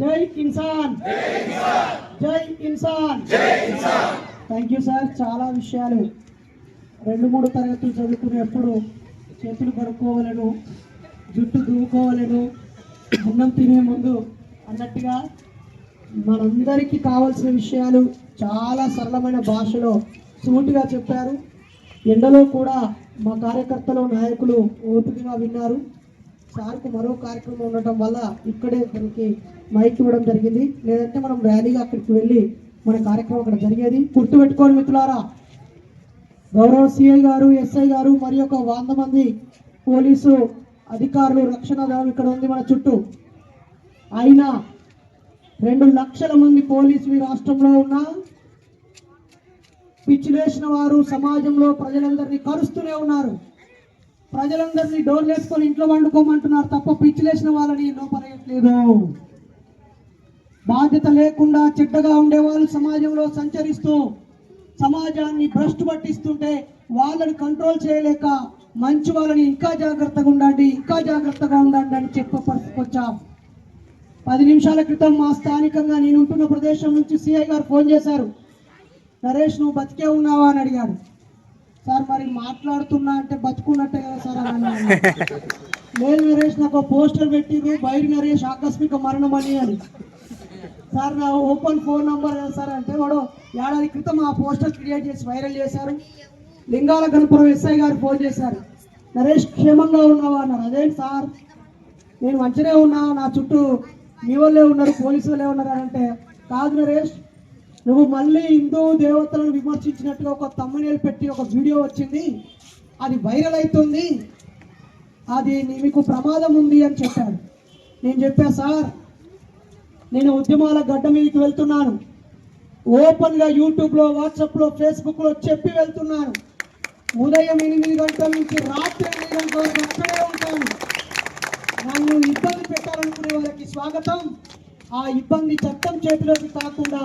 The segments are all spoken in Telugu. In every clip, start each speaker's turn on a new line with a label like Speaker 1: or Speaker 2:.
Speaker 1: జై ఇన్సాన్ జై ఇన్సాన్ థ్యాంక్ యూ సార్ చాలా విషయాలు. రెండు మూడు తరగతులు చదువుకునేప్పుడు చేతులు కడుక్కోవాలను జుట్టు దువ్వుకోవాలను అన్నం తినే ముందు అన్నట్టుగా మనందరికీ కావాల్సిన విషయాలు చాలా సరళమైన భాషలో సూటిగా చెప్పారు. ఎండలో కూడా మా కార్యకర్తలు నాయకులు ఓపికగా విన్నారు. సార్కు మరో కార్యక్రమం ఉండటం వల్ల ఇక్కడే మనకి మైక్ ఇవ్వడం జరిగింది. లేదంటే మనం ర్యాలీగా అక్కడికి వెళ్ళి మన కార్యక్రమం అక్కడ జరిగేది. గుర్తుపెట్టుకోండి మిత్రులారా. గౌరవ సిఐ గారు ఎస్ఐ గారు మరి ఒక వంద మంది పోలీసు అధికారులు రక్షణ దళం ఇక్కడ ఉంది మన చుట్టూ. అయినా రెండు లక్షల మంది పోలీసు ఈ రాష్ట్రంలో ఉన్నా పిచ్చిలేసిన వారు సమాజంలో ప్రజలందరినీ కరుస్తూనే ఉన్నారు. ప్రజలందరినీ డోర్లు వేసుకొని ఇంట్లో వండుకోమంటున్నారు తప్ప పిచ్చిలేసిన వాళ్ళని లోపలేయట్లేదు బాధ్యత లేకుండా చెడ్డగా ఉండేవాళ్ళు సమాజంలో సంచరిస్తూ సమాజాన్ని భ్రష్టు పట్టిస్తుంటే వాళ్ళని కంట్రోల్ చేయలేక మంచి వాళ్ళని ఇంకా జాగ్రత్తగా ఉండండి ఇంకా జాగ్రత్తగా ఉండండి అని చెప్ప పరిస్థితికొచ్చాం పది నిమిషాల క్రితం మా స్థానికంగా నేను ఉంటున్న ప్రదేశం నుంచి సిఐ గారు ఫోన్ చేశారు. నరేష్ నువ్వు బతికే ఉన్నావా అని అడిగాడు సార్ మరి మాట్లాడుతున్నా అంటే బతుకున్నట్టే కదా సార్ అని అన్నాను. లేదు నరేష్ నాకు పోస్టర్ పెట్టిరు బయట నరేష్ ఆకస్మిక మరణం అని. అని సార్ నా ఓపెన్ ఫోన్ నంబర్ కదా సార్ అంటే వాడు ఏడాది క్రితం ఆ పోస్టర్ క్రియేట్ చేసి వైరల్ చేశారు. లింగాల గణపురం ఎస్ఐ గారు ఫోన్ చేశారు. నరేష్ క్షేమంగా ఉన్నావా అన్నారు. అదేంటి సార్ నేను మంచిగా ఉన్నా నా చుట్టూ మీ వాళ్ళే ఉన్నారు పోలీసు వాళ్ళే ఉన్నారు అని అంటే. కాదు నరేష్ నువ్వు మళ్ళీ హిందూ దేవతలను విమర్శించినట్టుగా ఒక తమ్మనేలు పెట్టి ఒక వీడియో వచ్చింది. అది వైరల్ అవుతుంది అది మీకు ప్రమాదం ఉంది అని చెప్పాడు నేను చెప్పా సార్ నేను ఉద్యమాల గడ్డ మీదకి వెళ్తున్నాను. ఓపెన్గా యూట్యూబ్లో వాట్సాప్లో ఫేస్బుక్లో చెప్పి వెళ్తున్నాను. ఉదయం ఎనిమిది గంటల నుంచి రాత్రి ఎనిమిది గంటల వరకు అక్కడే ఉంటాను. నన్ను ఇబ్బంది పెట్టాలనుకునే వాళ్ళకి స్వాగతం. ఆ ఇబ్బంది చట్టం చేతిలోకి కాకుండా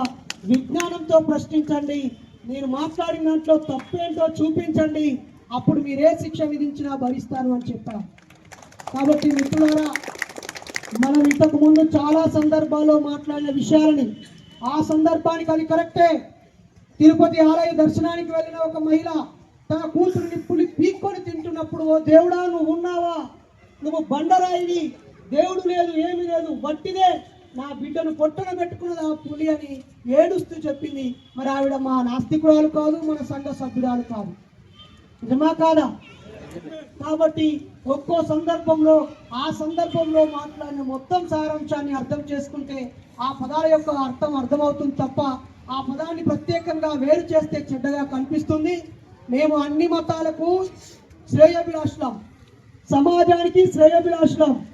Speaker 1: విజ్ఞానంతో ప్రశ్నించండి. నేను మాట్లాడిన దాంట్లో తప్పేంటో చూపించండి. అప్పుడు మీరే శిక్ష విధించినా భరిస్తాను అని చెప్పాను కాబట్టి మిత్రులారా మనం ఇంతకు ముందు చాలా సందర్భాల్లో మాట్లాడిన విషయాలని ఆ సందర్భానికి అది కరెక్టే. తిరుపతి ఆలయ దర్శనానికి వెళ్ళిన ఒక మహిళ తన కూతురు పులి పీక్కొని తింటున్నప్పుడు ఓ దేవుడా నువ్వు ఉన్నావా? నువ్వు బండరాయిని దేవుడు లేదు ఏమీ లేదు. వట్టిదే నా బిడ్డను పొట్టన పెట్టుకున్నది ఆ పులి అని ఏడుస్తూ చెప్పింది. మరి ఆవిడ మా నాస్తికురాలు కాదు మన సంఘ సభ్యురాలు కాదు. నిజమా కాదా? కాబట్టి ఒక్కో సందర్భంలో ఆ సందర్భంలో మాట్లాడిన మొత్తం సారాంశాన్ని అర్థం చేసుకుంటే ఆ పదాల యొక్క అర్థం అర్థమవుతుంది తప్ప ఆ పదాన్ని ప్రత్యేకంగా వేరు చేస్తే చెడ్డగా కనిపిస్తుంది. మేము అన్ని మతాలకు శ్రేయభిలాషులం. సమాజానికి శ్రేయభిలాషులం.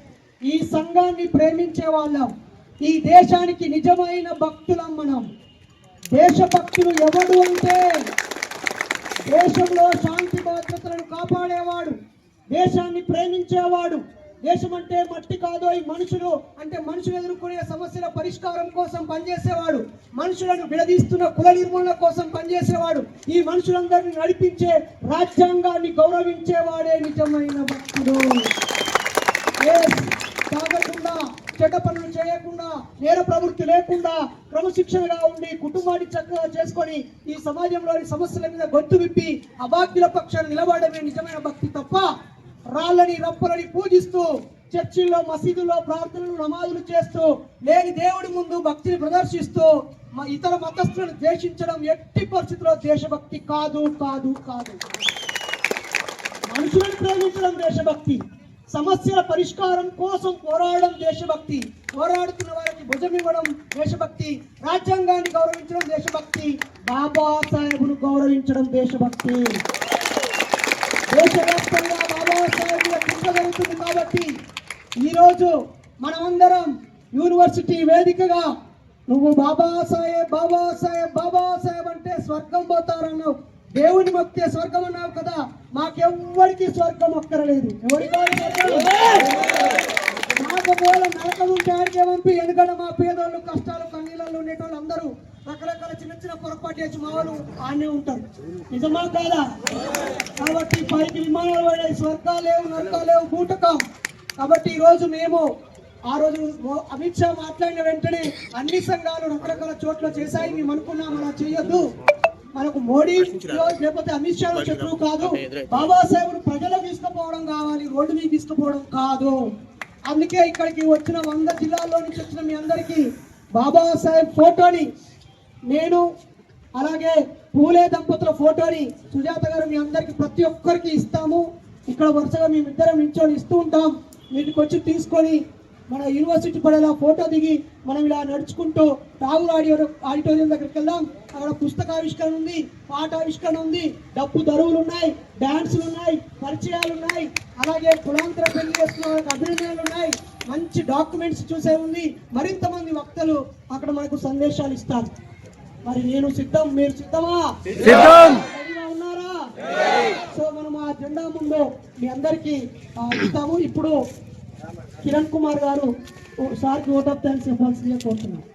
Speaker 1: ఈ సంఘాన్ని ప్రేమించే వాళ్ళం. ఈ దేశానికి నిజమైన భక్తులం మనం. దేశభక్తులు ఎవడు అంటే దేశంలో శాంతి భద్రతలను కాపాడేవాడు దేశాన్ని ప్రేమించేవాడు. దేశం అంటే మట్టి కాదు ఈ మనుషులు అంటే మనుషులు ఎదుర్కొనే సమస్యల పరిష్కారం కోసం పనిచేసేవాడు. మనుషులను విడదీస్తున్న కుల నిర్మూలన కోసం పనిచేసేవాడు. ఈ మనుషులందరినీ నడిపించే రాజ్యాంగాన్ని గౌరవించేవాడే నిజమైన భక్తుడు. Yes, తాగకుండా చెడ్డ పనులు చేయకుండా నేర ప్రవృత్తి లేకుండా క్రమశిక్షణగా ఉండి కుటుంబాన్ని చక్కగా చేసుకొని ఈ సమాజంలోని సమస్యల మీద గొంతు విప్పి అభాగ్యుల పక్షాన నిలబడమే నిజమైన భక్తి తప్ప రాళ్ళని రప్పలని పూజిస్తూ చర్చిల్లో మసీదుల్లో ప్రార్థనలు నమాజులు చేస్తూ లేని దేవుడి ముందు భక్తిని ప్రదర్శిస్తూ ఇతర మతస్థులను ద్వేషించడం ఎట్టి పరిస్థితుల్లో దేశభక్తి కాదు కాదు కాదు. మనుషులను ప్రేమించడం దేశభక్తి. సమస్యల పరిష్కారం కోసం పోరాడడం దేశభక్తి. పోరాడుతున్న వారికి భుజం ఇవ్వడం దేశభక్తి. రాజ్యాంగాన్ని గౌరవించడం దేశభక్తి. బాబా సాహెబ్ను గౌరవించడం దేశభక్తి. దేశవ్యాప్తంగా బాబా సాహెబ్ల జరుగుతుంది కాబట్టి ఈరోజు మనమందరం యూనివర్సిటీ వేదికగా నువ్వు బాబా సాహెబ్ బాబా సాహెబ్ బాబా సాహెబ్ అంటే స్వర్గం పోతారన్నావు. దేవుని మొక్కితే స్వర్గం అన్నావు కదా మాకెవ్వరికి స్వర్గం అక్కరలేదు. ఎవరికి నరకం ఉంటే పంపి ఎందుకంటే మా పేదోళ్ళు కష్టాలు కన్నీళ్ళలో ఉండేటోళ్ళు అందరూ రకరకాల చిన్న చిన్న పొరపాటు చేసి మా వాళ్ళు ఉంటారు. నిజమా కాదా? కాబట్టి పైకి విమానాలు పడే స్వర్గాలేవు నరకాలేవు బూటకం కాబట్టి ఈరోజు మేము ఆ రోజు అమిత్ షా మాట్లాడిన వెంటనే అన్ని సంఘాలు రకరకాల చోట్ల చేశాయి మేము అనుకున్నాం అలా చేయొద్దు. మనకు మోడీ లేకపోతే అమిత్ షా శత్రువు కాదు. బాబాసాహెబ్ ప్రజలకు తీసుకుపోవడం కావాలి రోడ్డు మీద తీసుకుపోవడం కాదు. అందుకే ఇక్కడికి వచ్చిన వంద జిల్లాల్లో నుంచి వచ్చిన మీ అందరికీ బాబాసాహెబ్ ఫోటోని నేను అలాగే పూలే దంపతుల ఫోటోని సుజాత గారు మీ అందరికి ప్రతి ఒక్కరికి ఇస్తాము. ఇక్కడ వరుసగా మేమిద్దరం నిల్చొని ఇస్తూ ఉంటాం. వీటికి వచ్చి తీసుకొని మన యూనివర్సిటీ పడేలా ఫోటో దిగి మనం ఇలా నడుచుకుంటూ రాహుల్ ఆడియో ఆడిటోరియం దగ్గరికి వెళ్దాం. అక్కడ పుస్తకావిష్కరణ ఉంది పాట ఆవిష్కరణ ఉంది. డబ్బు దరువులు ఉన్నాయి డాన్సులు ఉన్నాయి పరిచయాలు ఉన్నాయి. అలాగే కులాంతర పెళ్ళి చేస్తున్న వాళ్ళకి అభినందనలు ఉన్నాయి. మంచి డాక్యుమెంట్స్ చూసే ఉంది. మరింత మంది వక్తలు అక్కడ మనకు సందేశాలు ఇస్తారు. మరి నేను సిద్ధం మీరు సిద్ధమా?
Speaker 2: సిద్ధం!
Speaker 1: ఉన్నారా? సో మనం ఆ జెండా ముందు మీ అందరికి ఇస్తాము. ఇప్పుడు కిరణ్ కుమార్ గారు సార్కి ఓట్ ఆఫ్ థ్యాంక్స్ ఇవ్వాల్సిందిగా కోరుతున్నాను